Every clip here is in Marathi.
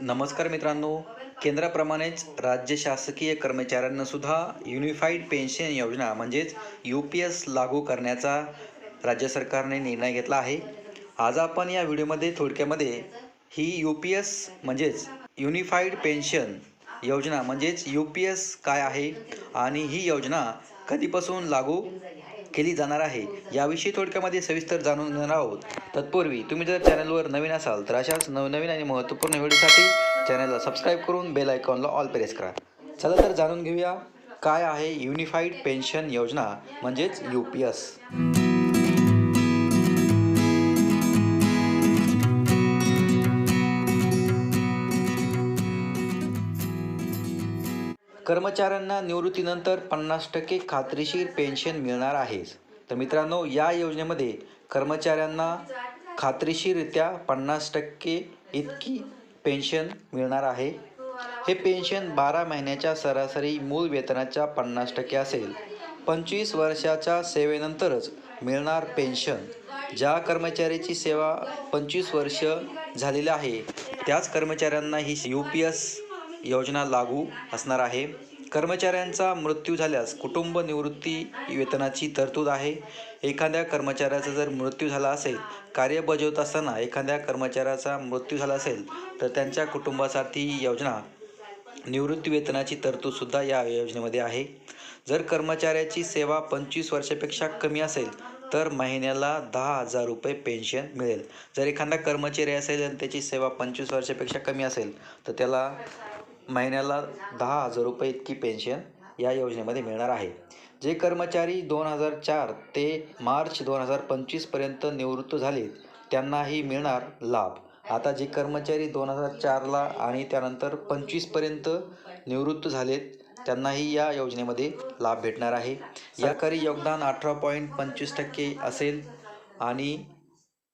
नमस्कार मित्रांनो केंद्राप्रमाणेच राज्य शासकीय कर्मचाऱ्यांना सुद्धा युनिफाईड पेन्शन योजना म्हणजेच यू पी एस लागू करण्याचा राज्य सरकारने निर्णय घेतला आहे. आज आपण या व्हिडिओमध्ये थोडक्यामध्ये ही यू पी एस म्हणजेच युनिफाईड पेन्शन योजना म्हणजेच यू पी एस काय आहे आणि ही योजना कधीपासून लागू केली जाणार आहे. याविषयी थोडक्यामध्ये सविस्तर जाणून घेणार आहोत. तत्पूर्वी तुम्ही जर चॅनलवर नवीन असाल तर अशाच नवनवीन आणि महत्त्वपूर्ण व्हिडिओसाठी चॅनलला सबस्क्राईब करून बेल आयकॉनला ऑल प्रेस करा. चला तर जाणून घेऊया काय आहे युनिफाईड पेन्शन योजना म्हणजेच यू पी एस? कर्मचाऱ्यांना निवृत्तीनंतर पन्नास टक्के खात्रीशीर पेन्शन मिळणार आहे तर मित्रांनो या योजनेमध्ये कर्मचाऱ्यांना खात्रीशीररित्या पन्नास टक्के इतकी पेन्शन मिळणार आहे. हे पेन्शन बारा महिन्याच्या सरासरी मूळ वेतनाच्या पन्नास टक्के असेल. पंचवीस वर्षाच्या सेवेनंतरच मिळणार पेन्शन. ज्या कर्मचाऱ्याची सेवा पंचवीस वर्ष झालेली आहे त्याच कर्मचाऱ्यांना ही यू पी एस योजना लागू असणार आहे. कर्मचाऱ्यांचा मृत्यू झाल्यास कुटुंब निवृत्ती वेतनाची तरतूद आहे. एखाद्या कर्मचाऱ्याचा जर मृत्यू झाला असेल कार्य बजावत असताना एखाद्या कर्मचाऱ्याचा मृत्यू झाला असेल तर त्यांच्या कुटुंबासाठी ही योजना निवृत्ती वेतनाची तरतूदसुद्धा या योजनेमध्ये आहे. जर कर्मचाऱ्याची सेवा पंचवीस वर्षापेक्षा कमी असेल तर महिन्याला दहा हजार रुपये पेन्शन मिळेल. जर एखादा कर्मचारी असेल आणि त्याची सेवा पंचवीस वर्षापेक्षा कमी असेल तर त्याला महिन्याला दहा हजार रुपये इतकी पेन्शन या योजनेमध्ये मिळणार आहे. जे कर्मचारी दोन हजार चार ते मार्च दोन हजार पंचवीसपर्यंत निवृत्त झाले त्यांनाही मिळणार लाभ. आता जे कर्मचारी दोन हजार चारला आणि त्यानंतर पंचवीसपर्यंत निवृत्त झालेत त्यांनाही या योजनेमध्ये लाभ भेटणार आहे. याकरी योगदान अठरा पॉईंट पंचवीस टक्के असेल आणि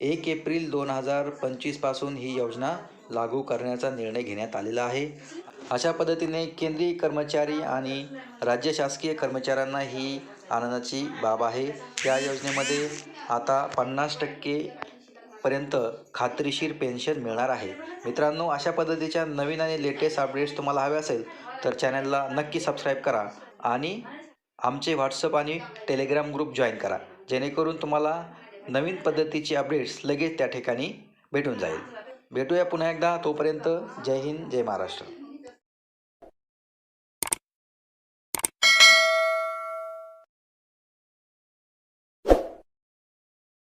एक एप्रिल दोन हजार पंचवीसपासून ही योजना लागू करण्याचा निर्णय घेण्यात आलेला आहे. अशा पद्धतीने केंद्रीय कर्मचारी आणि राज्य शासकीय कर्मचाऱ्यांना ही आनंदाची बाब आहे. या योजनेमध्ये आता पन्नास टक्के पर्यंत खात्रीशीर पेन्शन मिळणार आहे. मित्रांनो अशा पद्धतीच्या नवीन आणि लेटेस्ट अपडेट्स तुम्हाला हवे असेल तर चॅनलला नक्की सबस्क्राईब करा आणि आमचे व्हॉट्सअप आणि टेलिग्राम ग्रुप जॉईन करा. जेणेकरून तुम्हाला नवीन पद्धतीची अपडेट्स लगेच त्या ठिकाणी भेटून जाईल. भेटूया पुन्हा एकदा तोपर्यंत जय हिंद जय महाराष्ट्र.